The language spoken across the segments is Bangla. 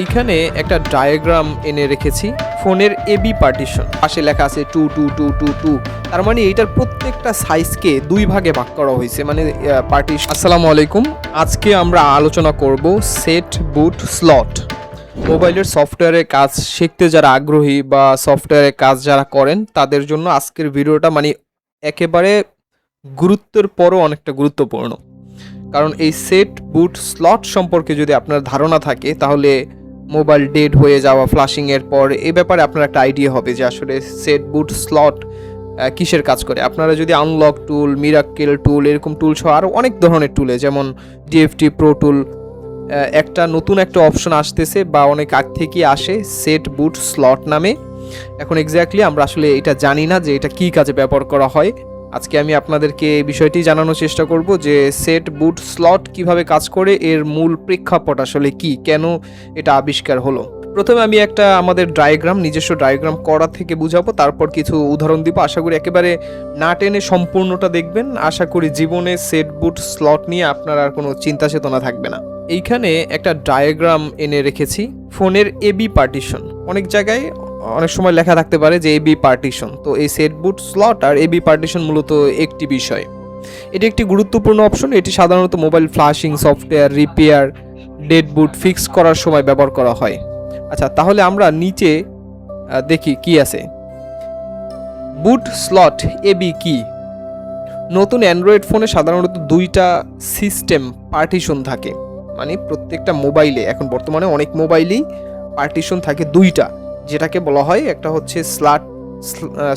এইখানে একটা ডায়াগ্রাম এনে রেখেছি, ফোনের এবি পার্টিশন পাশে লেখা আছে two two two two two তার মানে এইটার প্রত্যেকটা সাইজকে দুই ভাগে ভাগ করা হয়েছে মানে পার্টিশন আসসালামু আলাইকুম। আজকে আমরা আলোচনা করব সেট বুট স্লট মোবাইলের সফটওয়্যারের কাজ শিখতে যারা আগ্রহী বা সফটওয়্যারের কাজ যারা করেন, তাদের জন্য আজকের ভিডিওটা মানে একেবারে গুরুত্বের পরও অনেকটা গুরুত্বপূর্ণ। কারণ এই সেট বুট স্লট সম্পর্কে যদি আপনার ধারণা থাকে, তাহলে মোবাইল ডেড হয়ে যাওয়া ফ্লাশিং এর পর, এ ব্যাপারে আপনার একটা আইডিয়া হবে যে আসলে সেট বুট স্লট কিসের কাজ করে? আপনারা যদি আনলক টুল মিরাক্কেল টুল এরকম টুল সহ আরও অনেক ধরনের টুলে যেমন ডিএফটি প্রো টুল একটা নতুন একটা অপশন আসতেছে বা অনেক আগ থেকেই আসে সেট বুট স্লট নামে। এখন এক্স্যাক্টলি আমরা আসলে এটা জানি না যে এটা কী কাজে ব্যবহার করা হয়। আজকে আমি আপনাদেরকে এই বিষয়টি জানানোর চেষ্টা করব যে সেট বুট স্লট কীভাবে কাজ করে, এর মূল প্রেক্ষাপট আসলে কি, কেন এটা আবিষ্কার হলো? প্রথমে আমি একটা আমাদের ডায়াগ্রাম নিজস্ব ডায়াগ্রাম করা থেকে বুঝাবো, তারপর কিছু উদাহরণ দিব। আশা করি একেবারে না টেনে সম্পূর্ণটা দেখবেন। আশা করি জীবনে সেট বুট স্লট নিয়ে আপনার আর কোনো চিন্তা চেতনা থাকবে না। এইখানে একটা ডায়াগ্রাম এনে রেখেছি, ফোনের এবি পার্টিশন অনেক জায়গায় অনেক সময় লেখা থাকতে পারে যে এবি পার্টিশন তো এই সেট বুট স্লট আর এবি পার্টিশন মূলত একটি বিষয়। এটি একটি গুরুত্বপূর্ণ অপশন এটি সাধারণত mobile flashing software repair dead boot fix করার সময় ব্যবহার করা হয়। আচ্ছা তাহলে আমরা নিচে দেখি কি আছে। বুট স্লট এবি কি নতুন অ্যান্ড্রয়েড ফোনে সাধারণত দুইটা সিস্টেম পার্টিশন থাকে। মানে প্রত্যেকটা মোবাইলে এখন বর্তমানে অনেক মোবাইলেই পার্টিশন থাকে দুইটা। যেটাকে বলা হয়, একটা হচ্ছে স্লাট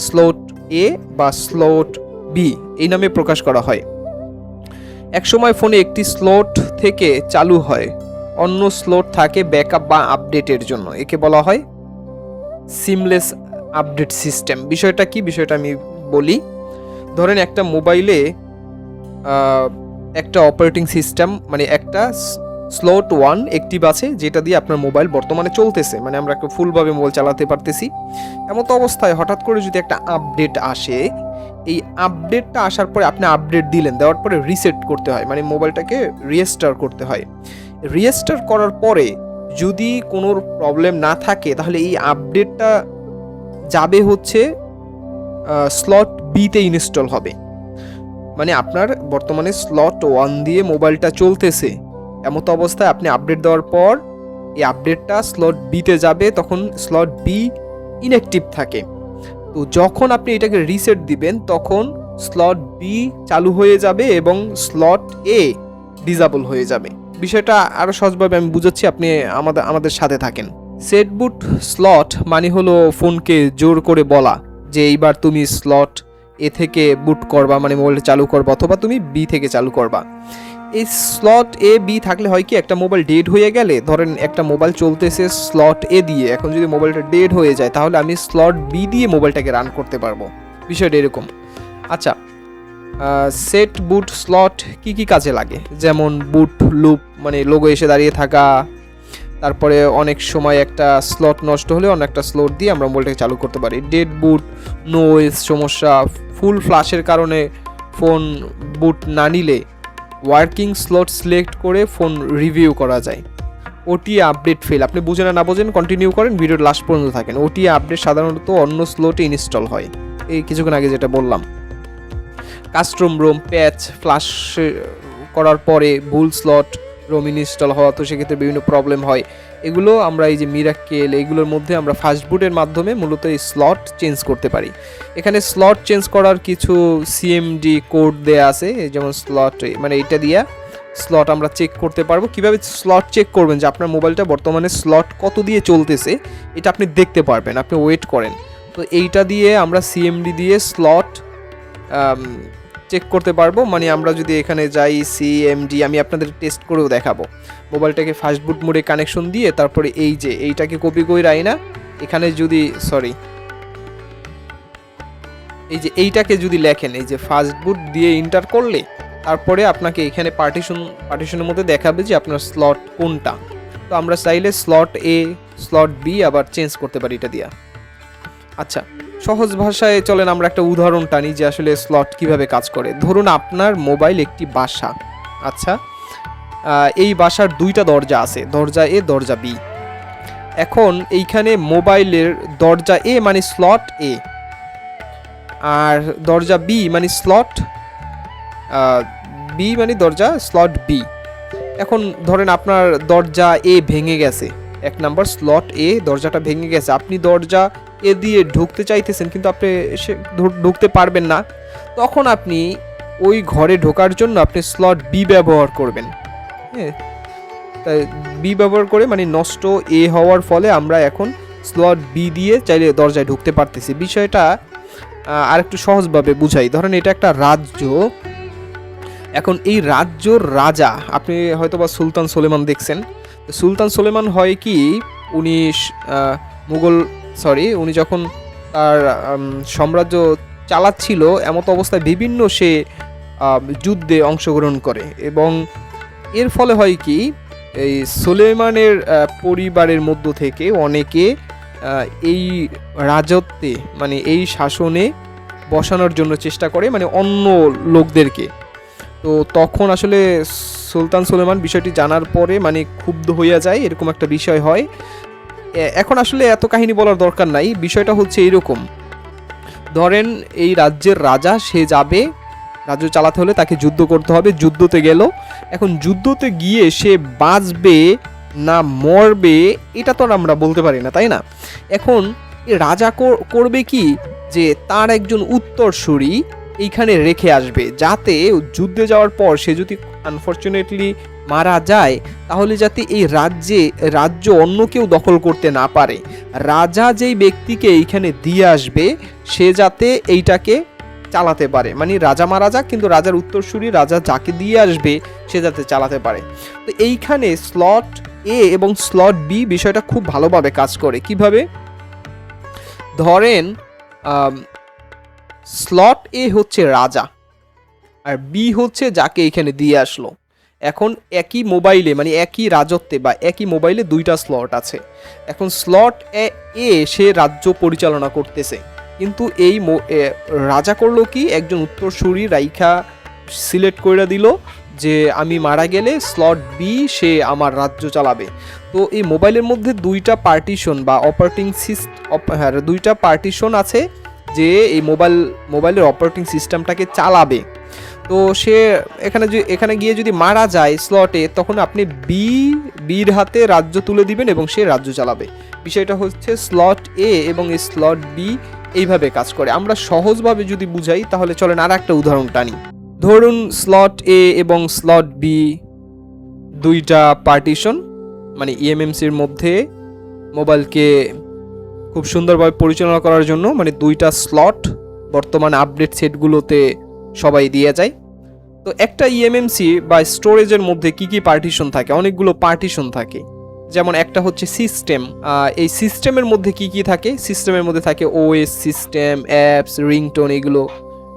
স্লোট এ বা স্লোট বি এই নামে প্রকাশ করা হয়। একসময় ফোনে একটি স্লোট থেকে চালু হয়, অন্য স্লোট থাকে ব্যাকআপ বা আপডেটের জন্য, একে বলা হয় সিমলেস আপডেট সিস্টেম। বিষয়টা কি? বিষয়টা আমি বলি। ধরেন একটা মোবাইলে একটা অপারেটিং সিস্টেম মানে একটা স্লোট ওয়ান অ্যাক্টিভ আছে যেটা দিয়ে আপনার মোবাইল বর্তমানে চলতেছে মানে আমরা ফুলভাবে মোবাইল চালাতে পারতেছি। এমতো অবস্থায় হঠাৎ করে যদি একটা আপডেট আসে, এই আপডেটটা আসার পরে আপনি আপডেট দিলেন, দেওয়ার পরে রিসেট করতে হয় মানে মোবাইলটাকে রিয়েস্টার করতে হয়। রিয়েস্টার করার পরে যদি কোনো প্রবলেম না থাকে, তাহলে এই আপডেটটা যাবে হচ্ছে স্লট বিতে ইনস্টল হবে। মানে আপনার বর্তমানে স্লট ওয়ান দিয়ে মোবাইলটা চলতেছে। এমতো অবস্থায় আপনি আপডেট দেওয়ার পর এই আপডেটটা স্লট বিতে যাবে, তখন স্লট বি ইনঅ্যাক্টিভ থাকে। তো যখন আপনি এটাকে রিসেট দিবেন, তখন স্লট বি চালু হয়ে যাবে এবং স্লট এ ডিজাবল হয়ে যাবে। বিষয়টা আরও সহজভাবে আমি বুঝাচ্ছি, আপনি আমাদের আমাদের সাথে থাকেন। সেট বুট স্লট মানে হলো ফোনকে জোর করে বলা যে এইবার তুমি স্লট এ থেকে বুট করবা মানে মোবাইলটা চালু করবা, অথবা তুমি বি থেকে চালু করবা। এই স্লট এ বি থাকলে হয় কি, একটা মোবাইল ডেড হয়ে গেলে, ধরেন একটা মোবাইল চলতেছে স্লট এ দিয়ে, এখন যদি মোবাইলটা ডেড হয়ে যায়, তাহলে আমি স্লট বি দিয়ে মোবাইলটাকে রান করতে পারব। বিষয়টা এরকম। আচ্ছা সেট বুট স্লট কি কি কাজে লাগে? যেমন বুট লুপ মানে লোগো এসে দাঁড়িয়ে থাকা, তারপরে অনেক সময় একটা স্লট নষ্ট হলে অন্য একটা স্লট দিয়ে আমরা মোবাইলটাকে চালু করতে পারি। ডেড বুট নোয়েজ সমস্যা ফুল ফ্লাশের কারণে ফোন বুট না নিলে ওয়ার্কিং স্লট সিলেক্ট করে ফোন রিভিউ করা যায়। OT update fail. আপনি বুঝেন না বোঝেন কন্টিনিউ করেন, ভিডিওর লাস্ট পর্যন্ত থাকেন। ওটি আপডেট সাধারণত অন্য স্লোটে ইনস্টল হয়। এই কিছুক্ষণ আগে যেটা বললাম। কাস্টম রোম প্যাচ ফ্লাশ করার পরে ভুল স্লট রোম ইনস্টল হওয়া, তো সেক্ষেত্রে বিভিন্ন প্রবলেম হয়। এগুলো আমরা এই যে মিরাক্কেল এগুলোর মধ্যে আমরা ফাস্টবুটের মাধ্যমে মূলত এই স্লট চেঞ্জ করতে পারি। এখানে স্লট চেঞ্জ করার কিছু সিএমডি কোড দেয়া আছে যেমন স্লট মানে এটা দিয়া স্লট আমরা চেক করতে পারব। কীভাবে স্লট চেক করবেন? যে আপনার মোবাইলটা বর্তমানে স্লট কত দিয়ে চলতেছে, এটা আপনি দেখতে পারবেন, আপনি ওয়েট করেন। তো এইটা দিয়ে আমরা সিএমডি দিয়ে স্লট চেক করতে পারব। মানে আমরা যদি এখানে যাই সি এম সিএমডি আমি আপনাদের টেস্ট করেও দেখাবো। মোবাইলটাকে ফাস্ট বুট মোডে কানেকশন দিয়ে তারপরে এই যে, এইটাকে কপি করে রাই না এখানে যদি সরি এই যে, এইটাকে যদি লেখেন, এই যে ফাস্ট বুট দিয়ে ইন্টার করলে, তারপরে আপনাকে এখানে পার্টিশন পার্টিশনের মধ্যে দেখাবে যে আপনার স্লট কোনটা। তো আমরা চাইলে স্লট এ স্লট বি আবার চেঞ্জ করতে পারি এটা দিয়া। আচ্ছা সহজ ভাষায় চলেন, আমরা একটা উদাহরণ টানি যে আসলে স্লট কীভাবে কাজ করে। ধরুন আপনার মোবাইল একটি বাসা। আচ্ছা এই বাসার দুইটা দরজা আছে, দরজা এ, দরজা বি। এখন এইখানে মোবাইলের দরজা এ মানে স্লট এ। আর দরজা বি মানে স্লট বি মানে দরজা স্লট বি এখন ধরেন আপনার দরজা এ ভেঙে গেছে। এক নাম্বার স্লট এ দরজাটা ভেঙে গেছে। আপনি দরজা এ দিয়ে ঢুকতে চাইতেছেন, কিন্তু আপনি সে ঢুকতে পারবেন না, তখন আপনি ওই ঘরে ঢোকার জন্য আপনি স্লট বি ব্যবহার করবেন। হ্যাঁ তাই বি ব্যবহার করে মানে নষ্ট এ হওয়ার ফলে আমরা এখন স্লট বি দিয়ে চাইলে দরজায় ঢুকতে পারতেছি। বিষয়টা আর একটু সহজভাবে বুঝাই। ধরেন এটা একটা রাজ্য। এখন এই রাজ্যর রাজা, আপনি হয়তোবা সুলতান সোলেমান দেখছেন। সুলতান সোলেমান হয় কি, উনি মুঘল সরি, উনি যখন তার সাম্রাজ্য চালাচ্ছিল, এমত অবস্থায় বিভিন্ন সে যুদ্ধে অংশগ্রহণ করে। এবং এর ফলে হয় কি, এই সুলেমানের পরিবারের মধ্য থেকে অনেকে এই রাজত্বে মানে এই শাসনে বসানোর জন্য চেষ্টা করে মানে অন্য লোকদেরকে। তো তখন আসলে সুলতান সুলেমান বিষয়টি জানার পরে মানে ক্ষুব্ধ হইয়া যায়, এরকম একটা বিষয় হয়। এখন আসলে এত কাহিনী বলার দরকার নাই, বিষয়টা হচ্ছে এইরকম। ধরেন এই রাজ্যের রাজা, সে যাবে, রাজ্য চালাতে হলে তাকে যুদ্ধ করতে হবে, যুদ্ধতে গেল। এখন যুদ্ধতে গিয়ে সে বাঁচবে না মরবে, এটা তো আমরা বলতে পারি না, তাই না? এখন রাজা কর- করবে কি? যে তার একজন উত্তরসূরি এইখানে রেখে আসবে, যাতে যুদ্ধে যাওয়ার পর সে যদি আনফর্চুনেটলি মারা যায়, তাহলে যাতে এই রাজ্যে, রাজ্য অন্য কেউ দখল করতে না পারে। রাজা যেই ব্যক্তিকে এইখানে দিয়ে আসবে, সে যাতে এইটাকে চালাতে পারে। মানে রাজা মারা যাক, কিন্তু রাজার উত্তরসূরি রাজা যাকে দিয়ে আসবে, সে যাতে চালাতে পারে। তো এইখানে স্লট এ এবং স্লট বি বিষয়টা খুব ভালোভাবে কাজ করে। কীভাবে? ধরেন স্লট এ হচ্ছে রাজা, আর বি হচ্ছে যাকে এখানে দিয়ে আসলো। এখন একই মোবাইলে মানে একই রাজত্বে বা একই মোবাইলে দুইটা স্লট আছে। এখন স্লট এ এ সে রাজ্য পরিচালনা করতেছে। কিন্তু এই রাজা করল কি? একজন উত্তরসূরি রাইখা সিলেক্ট করে দিল যে, আমি মারা গেলে স্লট বি সে আমার রাজ্য চালাবে। তো এই মোবাইলের মধ্যে দুইটা পার্টিশন বা অপারেটিং সিস্টেম হ্যাঁ দুইটা পার্টিশন আছে যে, এই মোবাইল, মোবাইলের অপারেটিং সিস্টেমটাকে চালাবে। তো সে এখানে যে এখানে গিয়ে যদি মারা যায় স্লটে তখন আপনি বি বির হাতে রাজ্য তুলে দিবেন এবং সে রাজ্য চালাবে। বিষয়টা হচ্ছে স্লট এ এবং স্লট বি এইভাবে কাজ করে। আমরা সহজভাবে যদি বুঝাই, তাহলে চলেন আর একটা উদাহরণ টানি। ধরুন স্লট এ এবং স্লট বি দুইটা পার্টিশন মানে ইএমএমসির মধ্যে মোবাইলকে খুব সুন্দরভাবে পরিচালনা করার জন্য মানে দুইটা স্লট বর্তমান আপডেট সেটগুলোতে সবাই দিয়ে যায়। তো একটা ইএমএমসি বা স্টোরেজের মধ্যে কি কি পার্টিশন থাকে? অনেকগুলো পার্টিশন থাকে। যেমন একটা হচ্ছে সিস্টেম এই সিস্টেমের মধ্যে কি কি থাকে? সিস্টেমের মধ্যে থাকে ওএস সিস্টেম অ্যাপস রিংটোন এগুলো।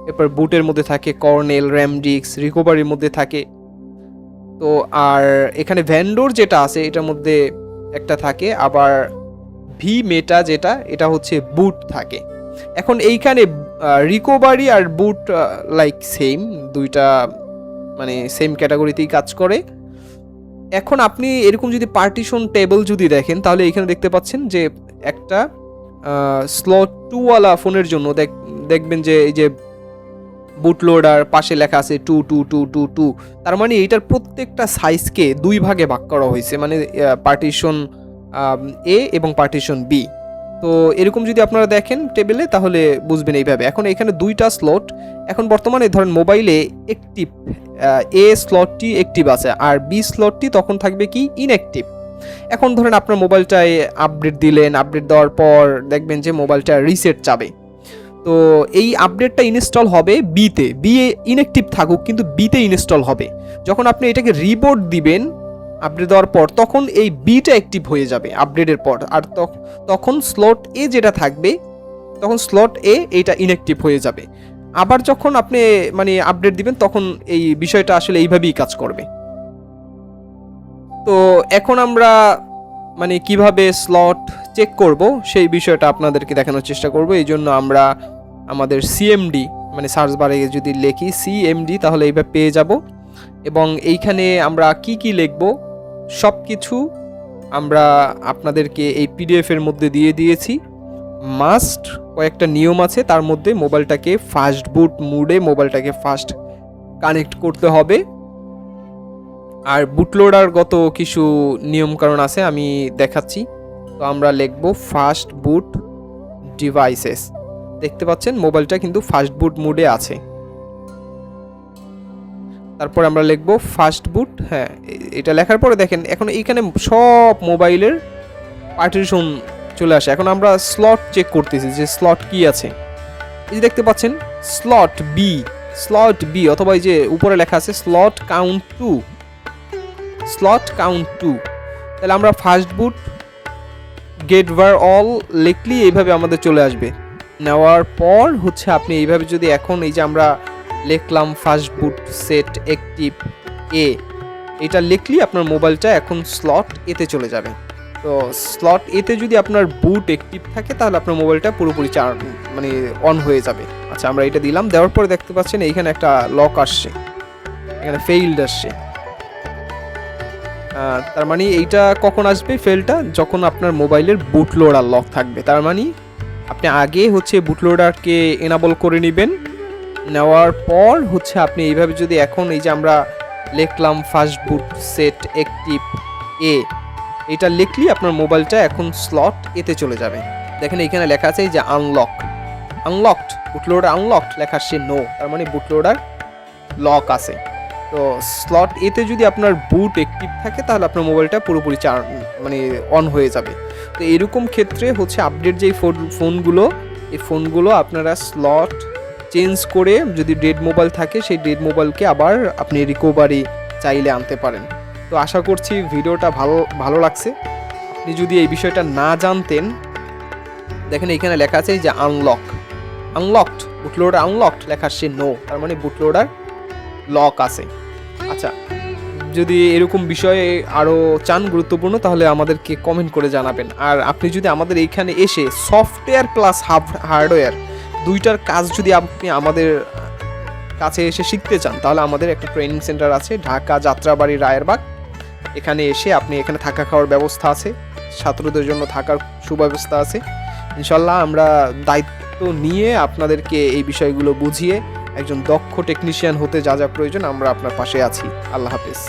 এরপর বুটের মধ্যে থাকে কর্নেল র্যামডিক্স রিকভারির মধ্যে থাকে। তো আর এখানে ভ্যান্ডোর যেটা আছে, এটার মধ্যে একটা থাকে। আবার ভি মেটা যেটা, এটা হচ্ছে বুট থাকে। এখন এইখানে রিকভারি আর বুট লাইক সেম দুইটা মানে সেম ক্যাটাগরিতেই কাজ করে। এখন আপনি এরকম যদি পার্টিশন টেবল যদি দেখেন, তাহলে এখানে দেখতে পাচ্ছেন যে একটা স্লট টুওয়ালা ফোনের জন্য দেখ দেখবেন যে এই যে বুট লোডার পাশে লেখা আছে two two two two two তার মানে এইটার প্রত্যেকটা সাইজকে দুই ভাগে ভাগ করা হয়েছে। মানে পার্টিশন এ এবং পার্টিশন বি তো এরকম যদি আপনারা দেখেন টেবিলে তাহলে বুঝবেন এইভাবে। এখন এখানে দুইটা স্লট এখন বর্তমানে ধরেন মোবাইলে একটিভ এ স্লটটি অ্যাক্টিভ আছে, আর বি স্লটটি তখন থাকবে কি? ইনঅ্যাক্টিভ এখন ধরেন আপনার মোবাইলটায় আপডেট দিলেন আপডেট দেওয়ার পর দেখবেন যে মোবাইলটা রিসেট চাবে। তো এই আপডেটটা ইনস্টল হবে বিতে বি ইনঅ্যাক্টিভ থাকুক, কিন্তু বিতে ইনস্টল হবে। যখন আপনি এটাকে রিবোর্ড দিবেন আপডেট দেওয়ার পর তখন এই বিটা অ্যাক্টিভ হয়ে যাবে আপডেটের পর। আর তখ- তখন স্লট এ যেটা থাকবে, তখন স্লট এ এইটা ইনঅ্যাক্টিভ হয়ে যাবে। আবার যখন আপনি মানে আপডেট দিবেন, তখন এই বিষয়টা আসলে এইভাবেই কাজ করবে। তো এখন আমরা মানে কীভাবে স্লট চেক করব, সেই বিষয়টা আপনাদেরকে দেখানোর চেষ্টা করব। এই জন্য আমরা আমাদের সিএমডি মানে সার্চ বারে যদি লিখি সিএমডি তাহলে এইভাবে পেয়ে যাব। এবং এইখানে আমরা কি কি লিখব সব কিছু আমরা আপনাদেরকে এই পিডিএফের মধ্যে দিয়ে দিয়েছি। মাস্ট কয়েকটা নিয়ম আছে, তার মধ্যে মোবাইলটাকে ফাস্ট বুট মুডে মোবাইলটাকে ফাস্ট কানেক্ট করতে হবে। আর বুটলোডারগত কিছু নিয়মকানুন আছে, আমি দেখাচ্ছি। তো আমরা লিখব ফাস্ট বুট ডিভাইসেস দেখতে পাচ্ছেন, মোবাইলটা কিন্তু ফাস্ট বুট মুডে আছে। তারপর আমরা লিখব ফাস্ট বুট হ্যাঁ এটা লেখার পরে দেখেন, এখন এইখানে সব মোবাইলের পার্টিশন চলে আসে। এখন আমরা স্লট চেক করতেছি যে স্লট কি আছে। এই যে দেখতে পাচ্ছেন, স্লট বি স্লট বি অথবা এই যে উপরে লেখা আছে slot count two. Slot count two. তাহলে আমরা first boot, get var all লিখলি এইভাবে আমাদের চলে আসবে। নেওয়ার পর হচ্ছে আপনি এইভাবে যদি এখন এই যে আমরা লিখলাম first boot set active A এটা লিখলি আপনার মোবাইলটা এখন স্লট এতে চলে যাবে। তো স্লট এতে যদি আপনার বুট অ্যাক্টিভ থাকে, তাহলে আপনার মোবাইলটা পুরোপুরি চার মানে অন হয়ে যাবে। আচ্ছা আমরা এটা দিলাম। দেওয়ার পরে দেখতে পাচ্ছেন এইখানে একটা লক আসছে। এখানে ফেইল্ড আসছে। তার মানে এইটা কখন আসবে ফেলটা যখন আপনার মোবাইলের বুট লোডার লক থাকবে। তার মানে আপনি আগে হচ্ছে বুট লোডারকে এনাবল করে নেবেন। নেওয়ার পর হচ্ছে আপনি এইভাবে যদি এখন এই যে আমরা লিখলাম first boot set active A এটা লিখলি আপনার মোবাইলটা এখন স্লট এতে চলে যাবে। দেখেন এখানে লেখা আছে যে আনলক আনলকড বুটলোডার আনলকড লেখা আসছে নো তার মানে বুটলোডার লক আছে। তো স্লট এতে যদি আপনার বুট অ্যাক্টিভ থাকে, তাহলে আপনার মোবাইলটা পুরোপুরি চার মানে অন হয়ে যাবে। তো এরকম ক্ষেত্রে হচ্ছে আপডেট যেই ফোন ফোনগুলো এই ফোনগুলো আপনারা স্লট চেঞ্জ করে যদি ডেড মোবাইল থাকে, সেই ডেড মোবাইলকে আবার আপনি রিকভারি চাইলে আনতে পারেন। তো আশা করছি ভিডিওটা ভালো ভালো লাগছে। আপনি যদি এই বিষয়টা না জানতেন, দেখেন এখানে লেখা আছে যে আনলক আনলকড বুটলোডার আনলকড লেখা সে নো তার মানে বুটলোডার লক আছে। আচ্ছা যদি এরকম বিষয়ে আরও চান গুরুত্বপূর্ণ, তাহলে আমাদেরকে কমেন্ট করে জানাবেন। আর আপনি যদি আমাদের এইখানে এসে সফটওয়্যার প্লাস হার্ডওয়্যার দুইটার কাজ যদি আপনি আমাদের কাছে এসে শিখতে চান, তাহলে আমাদের একটা ট্রেনিং সেন্টার আছে, ঢাকা যাত্রাবাড়ি রায়েরবাগ। এখানে এসে আপনি এখানে থাকা খাওয়ার ব্যবস্থা আছে, ছাত্রদের জন্য থাকার সুব্যবস্থা আছে। ইনশাল্লাহ আমরা দায়িত্ব নিয়ে আপনাদেরকে এই বিষয়গুলো বুঝিয়ে একজন দক্ষ টেকনিশিয়ান হতে যা যা প্রয়োজন আমরা আপনার পাশে আছি। আল্লাহ হাফেজ।